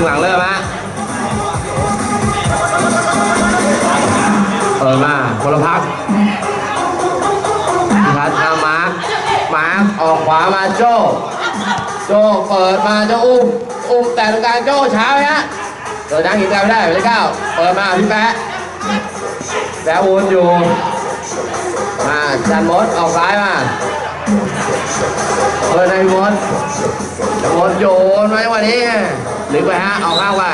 งหลังเริ่มฮะเปิดมาพลพักพิพัฒน์เอามาร์คมาร์คออกขวามาโจโจเปิดมาโจ้อุ้มอุ้มแต่ตรงกลางโจ้ช้าไหมฮะเดินทางหินกันไม่ได้ไปเลยเก้าเปิดมาพี่แป๊ะแป๊ะวนอยู่มาจันมดออกซ้ายมา เปิดในมดจันมดโยนไว้วันนี้หรือไปฮะออกข้างไป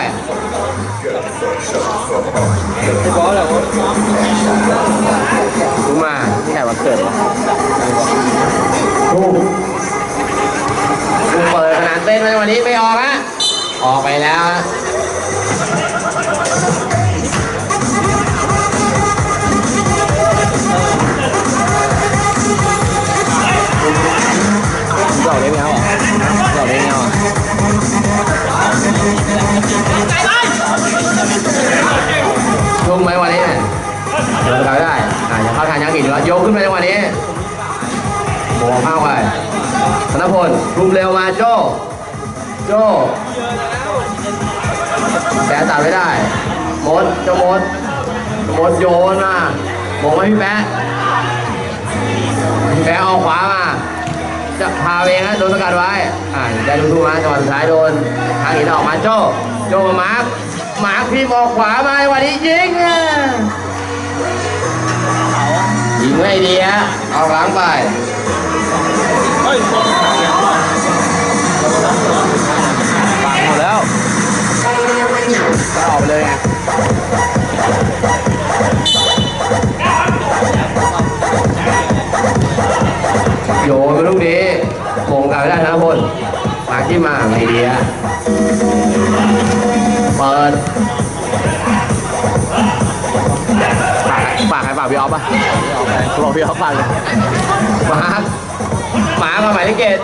บอสเหรอดูมานี่ใครวันเกิดวะดูดูเปิดขนาดเต้นไว้วันนี้ไม่ออกฮะออกไปแล้ว แล้วยกขึ้นไปในวันนี้โบกเข้าไปธนพลทุ่มเร็วมาโจโจแต่ตัดไม่ได้มดเจ้ามดมดโยนมาโบกมาพี่แป๊ะแป๊ะเอาขวามาจะพาเองฮะโดนสกัดไว้ อ่าได้ดูดูมาจังหวะสุดท้ายโดนทางหินออกมาโจโจมามาร์คมาร์คพี่มองขวามาวันนี้ยิง อะยิงไม่ดีฮะ เอาหลังไปเฮ้ยปากหมดแล้วก็ออกไปเลยไงโยนไปลูกนี้โมงกลับไม่ได้ธนพลมาที่มาไม่ดีฮะเปิดากใครปากพี่ออฟป่ะพี่ออฟไปเขาบอกพี่ออฟปากเลยมาร์คมาร์คมาหมายเลขเกต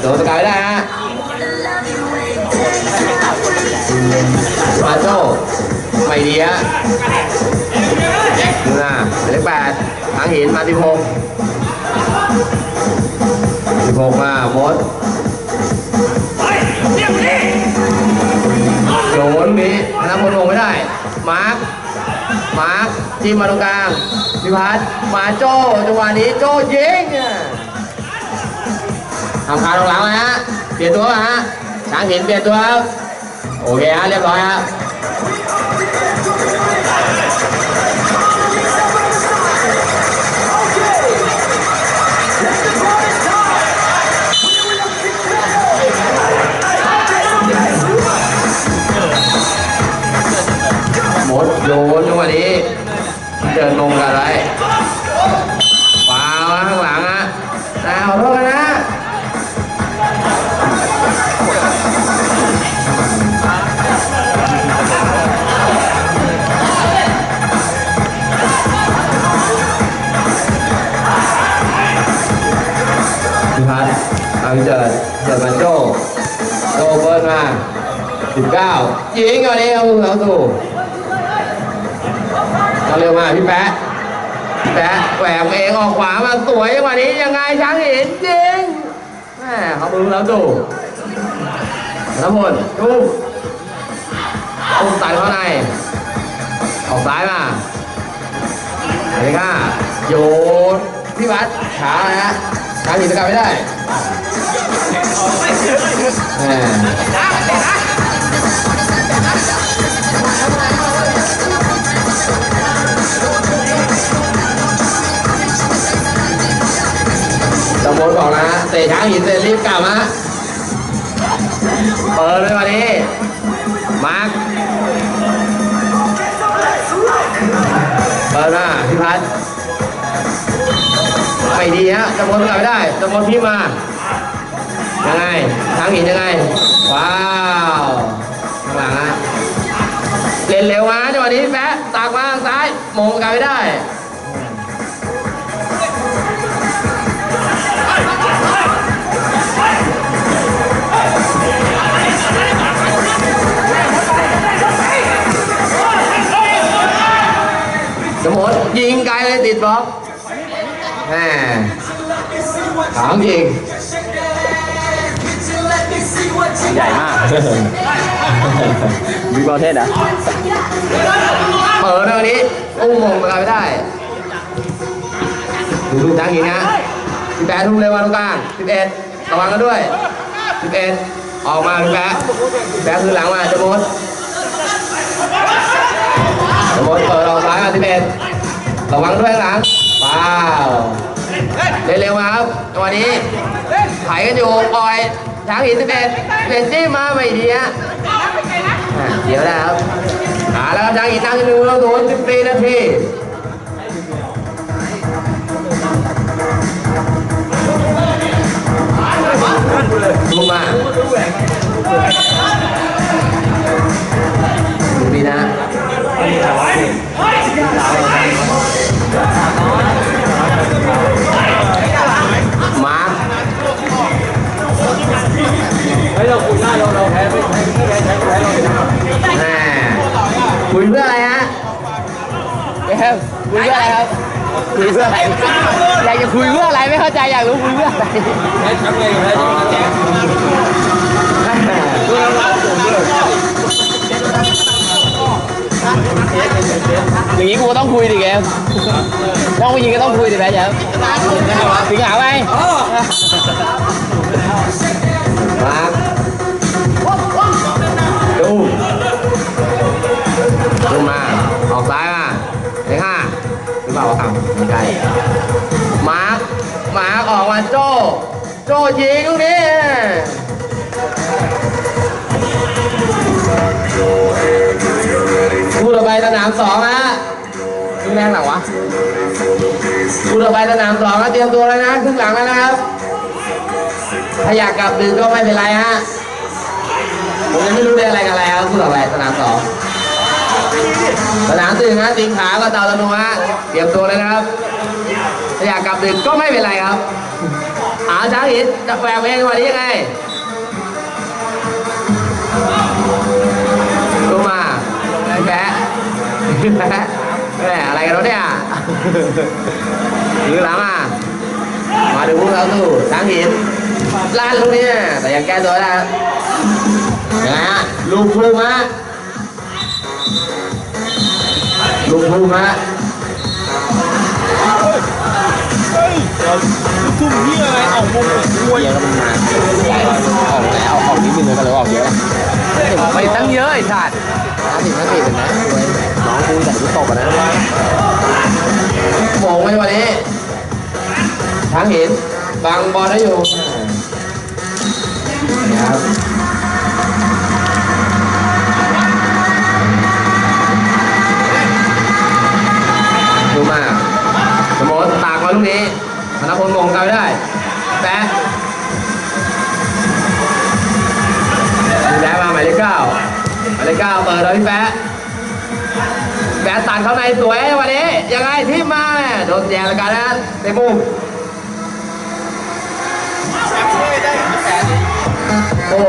โดนสกัดไม่ได้ฮะมาโจ้ไม่ดีฮะดูนะหมายเลขแปดทางหินมาสิบหกสิบหกมามดโยนนี้ธนพลลงไม่ได้ มาร์ค มาร์คทีมมาตรงกลางพิพัฒน์มาโจ้จังหวะนี้โจ้ยิงทำการลงหลังนะฮะเปลี่ยนตัวฮะช้างหินเปลี่ยนตัวครับโอเคฮะเรียบร้อยฮะ งออกขวามาสวยจังหวะนี้ยังไงช้างเหินจริงแม่เขามือแล้วสู่น้ำพลดูตุ้มตัดเข้าใน ออกซ้ายมาเลยค่ะโยนพี่วัดขานะฮะช้างหินสกัดไม่ได้แหม่ บลบอกนะฮะเตะช้างหินเสร็จรีบกลับฮะเปิดเลยวันนี้มาร์คเปิดมาพี่พัฒน์ไม่ดีฮะตำบลกลับไม่ได้ตำบลพี่มายังไงช้างหินยังไง ว้าวข้างหลังฮะเล่นเร็วมาจังหวะนี้แป๊ะตากมาทางซ้ายมงกลับไม่ได้ สมมติยิงไกลเลยติดบล็อกแหมถามจริงใหญ่มากบิ๊กบอลเทสเหรอเปิดในวันนี้อุ้มมงไปไม่ได้ ดูดูจังอีกนะสิบแปดทุ่มเร็วมาตรงกลางสิบเอ็ดระวังกันด้วยสิบเอ็ดออกมาสิบแปดสิบแปดคือหลังมาจะมดจะมดเปิดออกซ้ายมาสิบเอ็ด ระวังด้วยข้างหลังว้าวเร็วๆมาครับจังหวะนี้ไถกันอยู่ปล่อยช้างหินสิบเอ็ดสิบเอ็ดจี้มาไม่ดีฮะอะเดี๋ยวได้ครับหาแล้วครับช้างหินนั่งอยู่หนึ่งเราโดนสิบสี่นาทีดูมาดูดีนะ คุยเพื่ออะไรอยากจะคุยเพื่ออะไรไม่เข้าใจอยากรู้คุยเพื่ออะไรแพ้แชมป์ไงแพ้แชมป์ด้วยเราผมด้วยอย่างนี้กูก็ต้องคุยดิแกต้องผู้หญิงก็ต้องคุยดิแพ้แชมป์ถึงหาไหมมาดูาวไม่ใช่มาร์คมาร์คออกมาโจโจยิงลูกนี้คู่ต่อไปสนามสองฮะครึ่งแรกหลังวะคู่ต่อไปสนามสองนะเตรียมตัวแล้วนะครึ่งหลังแล้วนะครับ ถ้าอยากกลับดึกก็ไม่เป็นไรฮะผมยังไม่รู้เรื่องอะไรกันอะไรครับคู่ต่อไปสนามสอง สนามตึงฮะติงขาก็เตาตะนูฮะเตรียมตัวเลยนะครับถ้าอยากกลับดึกก็ไม่เป็นไรครับหาช้างหินจะแฝงเองวันนี้ยังไงดูมาแปะแปะแม่อะไรกันเนี่ยหรือหลังอะมาดูพวกเราสู้ช้างหินลาดลูกนี้แต่ยังแก้ตัวได้ยังไงฮะลูกพุ่งฮะ ลูกพุ่งฮะทุ่มเฮียอะไรออกมุมกลัวเยอะแล้วมันมาออกแล้วออกนิดนึงก็เลยออกเยอะไปตั้งเยอะไอ้ชาติห้าสิบห้าสิบเห็นไหมน้องกูแต่กูตบอะนะโมงไปวันนี้ช้างหินบังบอลได้อยู่นะครับ ธนพลงงกันได้แปะแปะมาหมายเลขเก้าหมายเลขเก้าเปิดแล้วพี่แปะแปะตัดเข้าในสวยวันนี้ ยังไงที่มาเนี่ยโดนแย่แล้วกันนะเตะมุมโอ้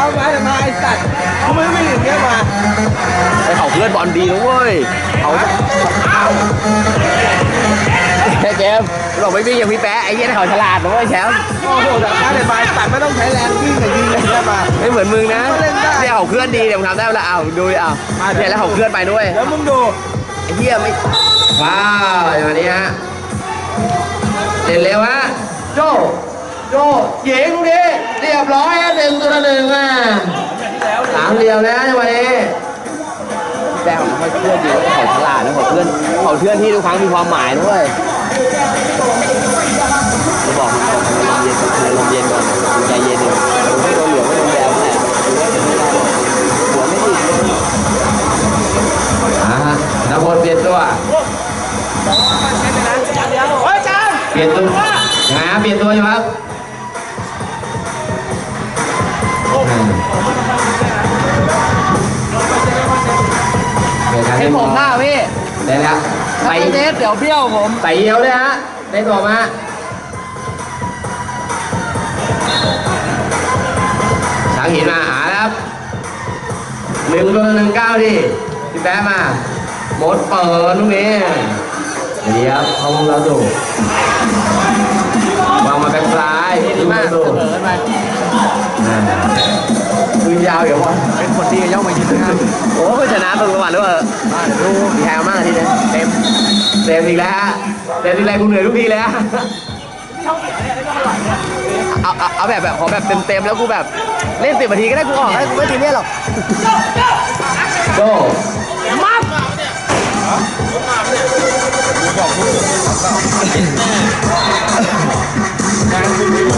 เอามาทำไมไอ้สัตว์เขาไม่ไม่อย่างเงี้ยมาไอ้เขาเพื่อนบอลดีนะเว้ยเขาแค่เกมบอกไม่วิ่งอย่างพี่แป๊ะไอ้เหี้ยเขาฉลาดนะเว้ยแชมป์โอ้โหแต่ถ้าในบายตัดไม่ต้องใช้แรงวิ่งแต่ยิงเลยได้มา ไม่เหมือนมึงนะเนี่ยเขาเคลื่อนดีเดี๋ยวมึงทำได้เวลาอ้าวดูดิอ้าวเนี่ยแล้วเขาเคลื่อนไปด้วยแล้วมึงดูไอ้เหี้ยไม่ว้าวอย่างวันนี้ฮะเสร็จเร็วฮะโจ โจยิงลูกนี้เรียบร้อยฮะหนึ่งตัวละหนึ่งอะสามเดียวแล้วจังหวะนี้แป๊ะเขาเคลื่อนดีเขาฉลาดนะเขาเคลื่อนเขาเคลื่อนที่ทุกครั้งมีความหมายนะเว้ยจะบอกลมเย็นก่อนใจเย็นก่อนไม่โดนเหลืองไม่โดนแดงแหละหัวไม่ติดอ่าฮะนักบอลเปลี่ยนตัวเฮ้ยจานเปลี่ยนตัวยังไงฮะเปลี่ยนตัวอยู่ครับ อืมเปลี่ยนการเห็เล่นนผมหน้าพี่ได้แล้วใส่ใส่เนสเดี๋ยวเบี้ยวผม ใส่เยียวด้วยฮะได้ตัวมาช้างหินมาหาแล้วครับหนึ่งตัวหนึ่งเก้าดิพี่แป๊ะมาหมดเปิดลูกนี้เดี๋ยวเขาเราดูวางมาแบ็คซ้ายดีดูมากดู เสมอไปเดี๋ยวว่าเป็นคนดีย่อมมายินนะครับโอ้ก็ชนะตรงจังหวัดด้วยมาเดี๋ยวดูมีใครเอามากทีเดียวเต็มเต็มอีกแล้วฮะเต็มทีไรกูเหนื่อยทุกทีเลยฮะเอาเอาเอาแบบแบบขอแบบเต็มๆแล้วกูแบบเล่นสิบนาทีก็ได้กูออกแล้วกูไม่ตีเนี่ยหรอกโจมัด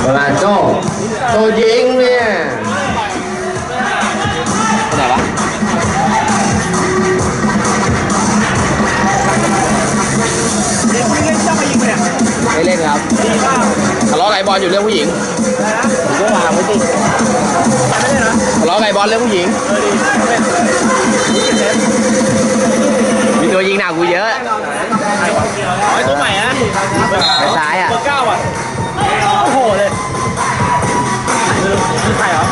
เวลาโจโจยิงเนี่ย เล่นครับทะเลาะไก่บอลอยู่เรื่องผู้หญิงผมก็วางไว้สิทะเลาะไก่บอลเรื่องผู้หญิงมีตัวยิงหนักกูเยอะไอ้ตัวใหม่นะไปซ้ายอะเบอร์เก้าอะโอ้โหเลยนี่ใครเหรอ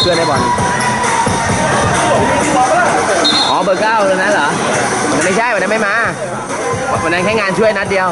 เพื่อนในบอลอ๋อเบอร์เก้าตรงนั้นเหรอมันไม่ใช่วันนั้นไม่มา วันนั้นแค่งานช่วยนัดเดียว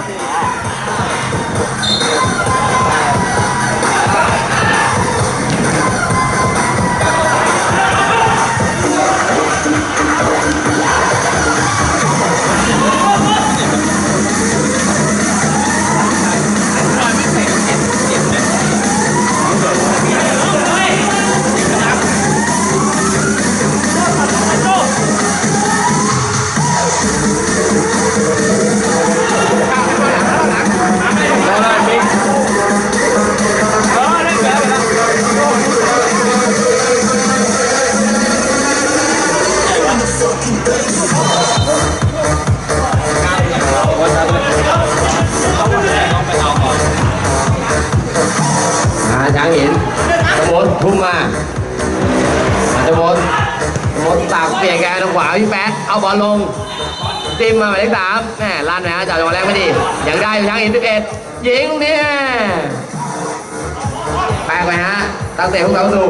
อลลงจิ้มมาหมายเลขสามแหมลั่นนะฮะจับจังหวะแรกไม่ดี ยังได้อยู่ช้างหินสิบเอ็ดยิงลูกนี้แปลกไปฮะตั้งเตะของเราดู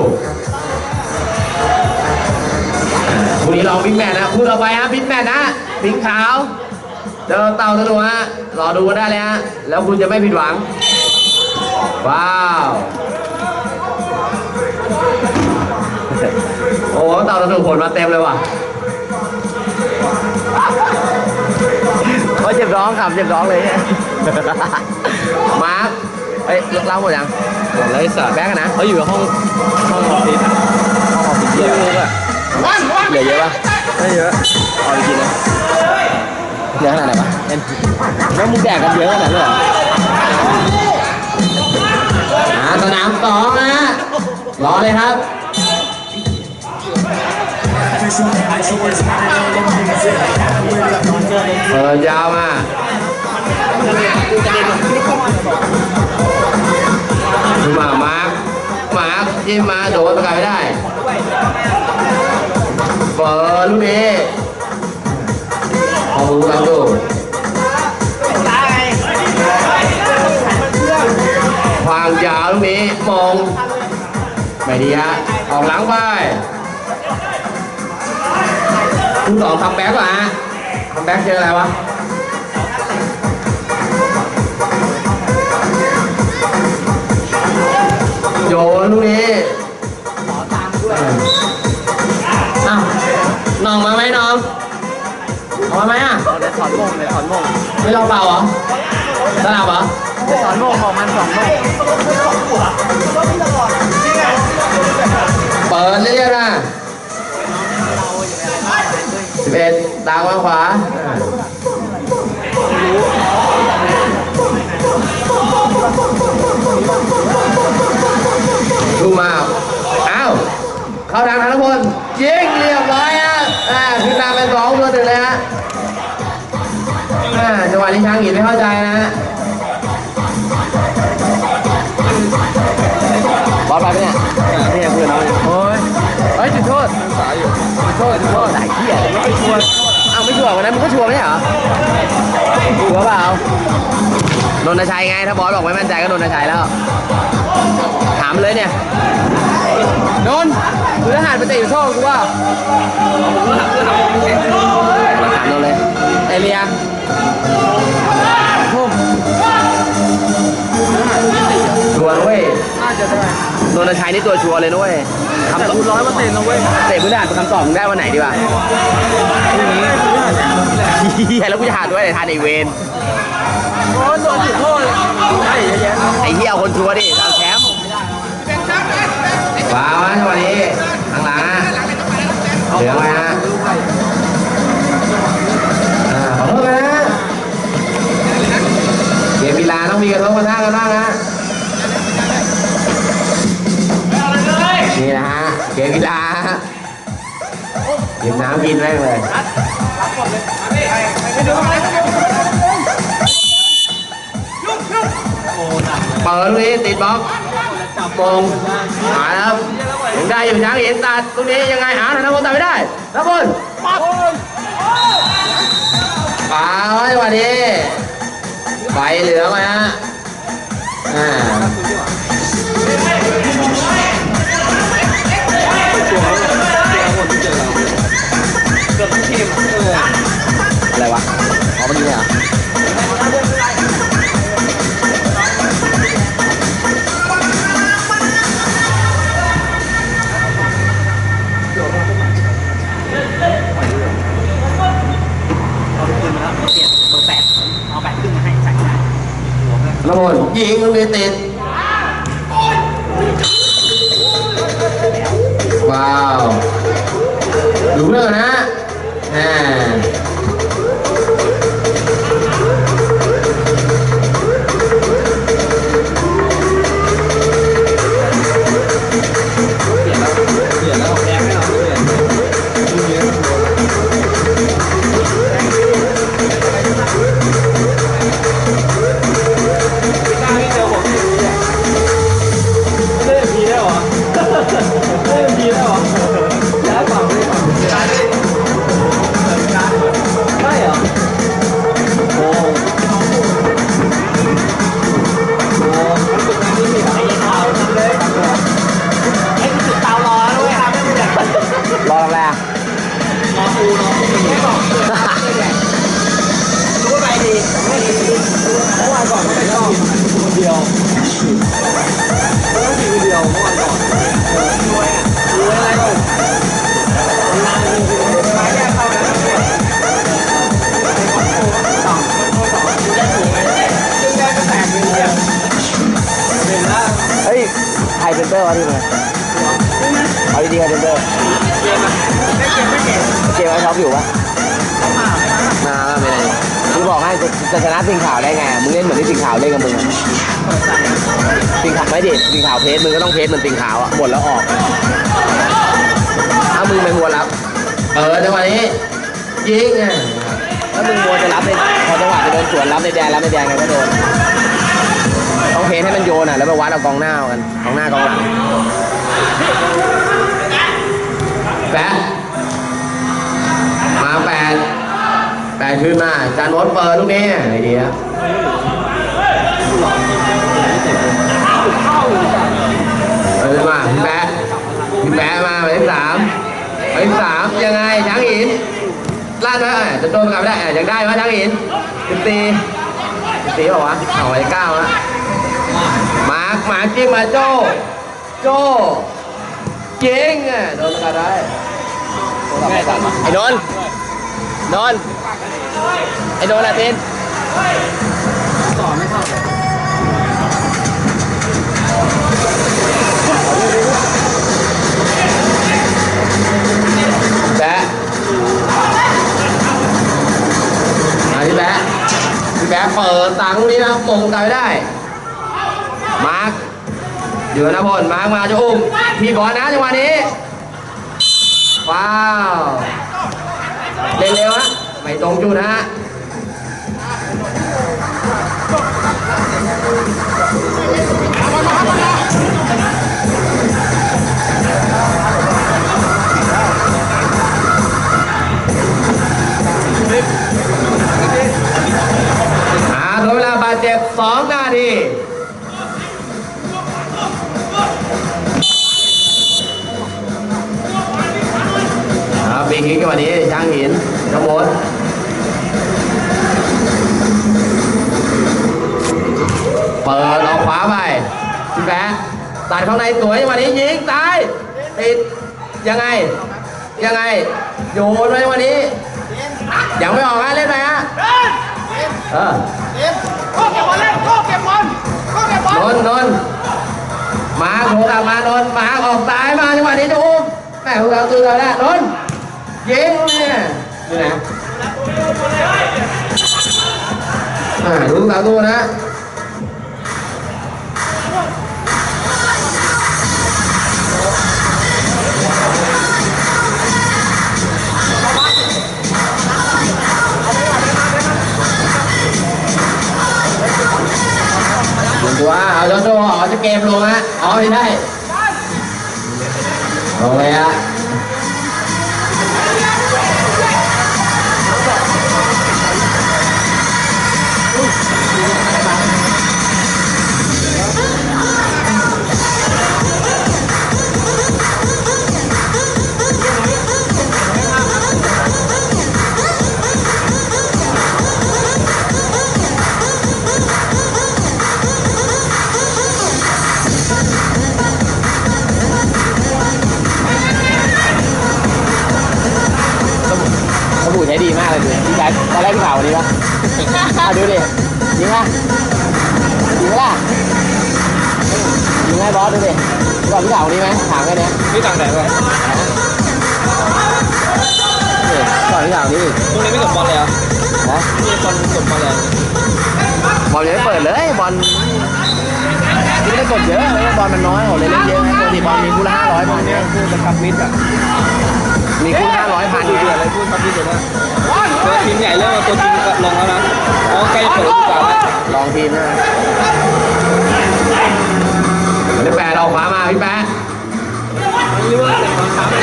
คู่นี้ลองบิ๊กแมนนะคู่ต่อไปฮะบิ๊กแมนนะสิงขาวเจอเต่าธนูฮะรอดูกันได้เลยฮะแล้วคุณจะไม่ผิดหวัง ว้าวโอ้เต่าตะถุผลมาเต็มเลยว่ะ เขาเจ็บร้องครับเจ็บร้องเลยเนี่ยมาร์คเอ้ยเล่าหมดยังหมดเลยสัตว์แบงค์อะนะเขาอยู่ห้องห้องออฟฟิศอะห้องออฟฟิศเยอะอะเหลือเยอะปะไม่เยอะเอาจริงๆนะเหลือขนาดไหนปะแล้วมึงแดกกันเยอะขนาดนั้นเลยเหรออ่าสนามสองนะฮะรอเลยครับ เปิดยาวมาดูมามาร์คมาร์คจิ้มมาโดนสกัดไม่ได้เปิดลูกนี้เอามือกันดูควางยาวลูกนี้มองไม่ดีฮะออกหลังไป คุณสองทำแบ็กก่อนฮะทำแบ็กเจออะไรวะโยนลูกนี้อ้าวน้องมาไหมน้องเอามาไหมอะเอาเดี๋ยวถอนมงเดี๋ยวถอนมงไม่รอเปล่าเหรอสลับเหรอเดี๋ยวถอนมงของมันสองมงเปิดเรื่อยๆนะ เบเอ็ดตามมาขวาดูมาอ้าว เข้าทางธนพลยิงเรียบร้อยฮะอ่าขึ้นนำเป็นสองตัวหนึ่งเลยฮะอ่าจังหวะนี้ช้างหินไม่เข้าใจนะฮะ ทษจุดโทษไหนเหี้ยไม่ชัวร์อ้าวไม่ชัวร์วันนั้นมึงก็ชัวร์ไม่ใช่เหรอชัวร์เปล่านนทชัยไงถ้าบอสบอกไม่มั่นใจก็นนทชัยแล้ว ถามเลยเนี่ยนนท์กูทหารไปเตะอยู่โชคกูว่าถามนนท์เลยเอเลีย ทุ่มดวนเว้ยถจะได้นนทชัยนี่ตัวชัวร์เลยด้วยคำแต่ตอบคุณร้อยเปอร์เซ็นต์นะเว้ยเตะพื้นฐานคำตอบมึงได้วันไหนดีวะพรุ่งนี้พฤหัสเนี่ยเฮียแล้วกูจะหาด้วยไหนทานไอเวนโอ้โดนจุดโทษใช่เยอะแยะไอเฮียเอาคนชัวร์ดิเอาแชมป์ว้าวนะวันนี้ข้างหลังฮะเหลืองไหมฮะ กันบ้างนะนี่นะฮะเกมกีฬาฮะกินน้ำกินแม่งเลยเปิดลูกนี้ติดบล็อกมงมาแล้วครับยังได้อยู่ช้างเห็นตัดตรงนี้ยังไงหาธนพลตัดไม่ได้ธนพลปั๊บปาไว้วันนี้ใบเหลืองไหมฮะ อ่าเกือบทุกทีมอะไรวะอ๋อเมื่อกี้เนี่เหรอ พ ครเป็นเตอร์วะที่มึงเอาดีๆครเป็นเตอร์เกมอะไม่เกมไม่เกมเกมไอ้ท็อปอยู่ปะมาไม่ได้กูบอกให้จะจะชนะสิงขาวได้ไง มึงเล่นเหมือนที่สิงขาวเล่นกับมึงอะสิงขาวไม่ดิสิงขาวเพจมึงก็ต้องเพจเหมือนสิงขาวอะหมดแล้วออกถ้ามึงไม่มัวรับเปิดจังหวะนี้ยิงอะถ้ามึงมัวจะรับในพอจังหวะจะโดนสวนรับในแดนรับในแดนไงก็โดน ให้มันโยนอะแล้วไปวัดเอากองหน้ากันกองหน้ากองหลังแปะมาแปดแปดขึ้นมาจานวดเปิดลูกนี้ไอเดียเปิดมาแปะแปะมาหมายเลขสามหมายเลขสามยังไงช้างหินลาดนะจะโดนกลับไม่ได้อะยังได้ไหมช้างหินสิบสี่สิบสี่บอกวะเอาไว้เก้าฮะาร์คมาร์คจิ้มมาโจโจยิงอะโดนกลับได้ไอ้นนท์นนท์ไอ้นนท์อะตินต่อไม่เข้าแบะมาที่แบะที่แบะเปิดตังค์นี้นะมงตายไม่ได้มาร์ค อยู่นะพลมามาจะอุ้มพี่บอลนะจังหวะนี้ ว้าวเล่นเร็วฮะไม่ตรงจุดนะฮะอ่าโดนเวลาบาดเจ็บ2นาที ปีคิกวันนี้ช้างหินทั้งหมดเปิดออกขวาไปพี่แป๊ะตัดข้างในสวยจังหวะนี้ยิงซ้ายติดยังไง ยังไงโยนไว้จังหวะนี้ยังไม่ออกฮะเล่นไหมฮะเออโก้เก็บบอลเล่นโก้เก็บบอลโก้เก็บบอลนนนนมาโผล่กลับมานนมาออกซ้ายมาจังหวะนี้ดูแม่พวกเราตื่นแล้วนะน นท์ยิงเนี่ยดูนะอ่าดูสาวตัวนะหนึ่งตั เลยดูพี่ชายตอนแรกพี่ข่าววันนี้ปะอะดูดิจริงปะจริงปะล่ะจริงไหมบอสดูดิก่อนพี่ข่าววันนี้ไหมถามแค่เนี้ยนี่ต่างไหนวะนี่ก่อนพี่ข่าววันนี้อีกพรุ่งนี้ไม่กดบอลเลยเหรอนะมีคนกดบอลเลยบอลยังไม่เปิดเลยบอลไม่ได้กดเยอะเลยบอลมันน้อยผมเลยเล่นเยอะไงปกติบอลมีคู่ละห้าร้อยพันเนี่เนี่ยยคือจะคับมิดอะมีคู่ห้าร้อยพันดูเนี่เดือดยเลยพูดคับมิดเดี๋ยวนะ ตัวทีมใหญ่เริ่มเอาตัวจริงลงแล้วนะอ๋อใกล้เปิดดีกว่าแล้วลองทีมนะเดี๋ยวแปดออกขวามาพี่แปะเรียกว่าเป็นความช้าไม่ไ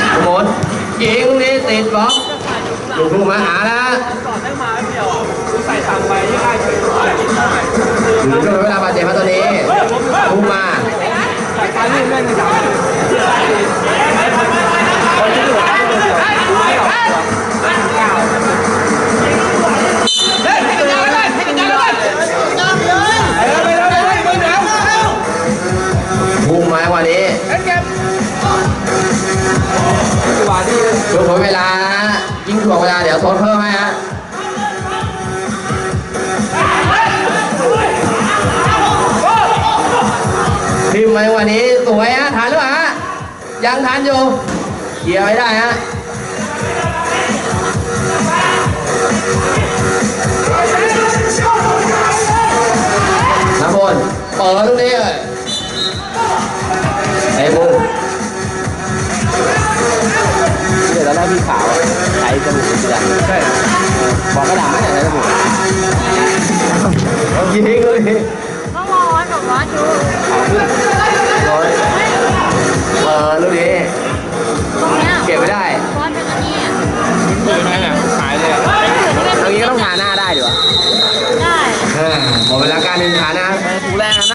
ด้สมมติยิงนี่ติดบล็อกลูกทุ่งมาหานะก่อนได้มาเดียวใส่ตังไปที่ได้เฉยหรือช่วงเวลาบาดเจ็บมาตัวนี้ทุ่มาใส่การเล่นเล่นในสามคนที่เหลือ จังหวะที่ช่วงเวลานะยิ่งถ่วงเวลาเดี๋ยวโทษเพิ่มให้ฮะพิมพ์มาวันนี้สวยฮะทันหรือเปล่าฮะยังทันอยู่เคลียร์ไม่ได้ฮะน้ำบนเปิดตรงนี้เลยไอ้บุ้ แตอนแรกพีขาวใช้จมูกเดือนใช่บอกกระดาษไม่ใช่ใช้จมูกยิงเลยต้องรอนกับวัดออลูกนี้ตรงเนี้ยเก็บไม่ได้วัดเป็นอันนี้ถือไหมเนี่ยขายเลยตรงนี้ก็ต้องทาหน้าได้ดีวะได้หมดเวลาการเดินทางนะครูแรกนะ